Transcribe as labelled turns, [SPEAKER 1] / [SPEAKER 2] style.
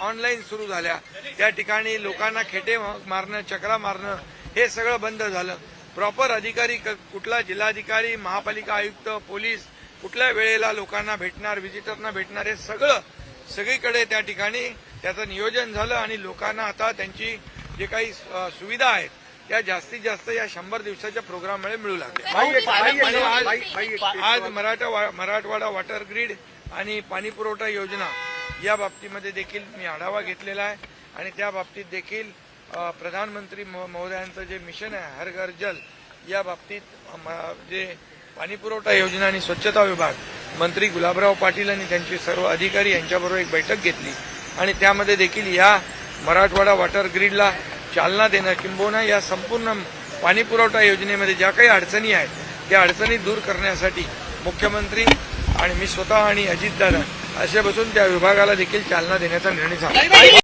[SPEAKER 1] Online सुरू झाल्या. त्या ठिकाणी लोकांना खेटे मारणं चक्रा मारणं हे सगळं बंद झालं. प्रॉपर अधिकारी क- कुठला जिल्हाधिकारी महापालिका आयुक्त पोलीस कुठल्या वेळेला लोकांना भेटणार व्हिजिटरना भेटणार हे सगळं सगळीकडे त्या ठिकाणी त्याचं नियोजन झालं आणि लोकांना आता त्यांची जे काही सुविधा आहेत त्या जास्तीत जास्त या शंभर दिवसाच्या प्रोग्राममुळे मिळू लागल्या. आज- मराठा मराठवाडा वॉटर ग्रीड आणि पाणी पुरवठा योजना या बाबतीमध्ये देखील मी आढावा घेतलेला आहे. आणि त्या बाबतीत देखील प्रधानमंत्री महोदयांचं जे मिशन आहे हर घर जल या बाबतीत म- जे पाणीपुरवठा योजना आणि स्वच्छता विभाग मंत्री गुलाबराव पाटील आणि त्यांचे सर्व अधिकारी यांच्याबरोबर एक बैठक घेतली. आणि त्यामध्ये देखील या मराठवाडा वॉटर ग्रीडला चालना देणं किंबहुना या संपूर्ण पाणीपुरवठा योजनेमध्ये ज्या काही अडचणी आहेत त्या अडचणी दूर करण्यासाठी मुख्यमंत्री आणि मी स्वतः आणि अजितदादा असे बसून त्या विभागाला देखील चालना देण्याचा निर्णय झाला.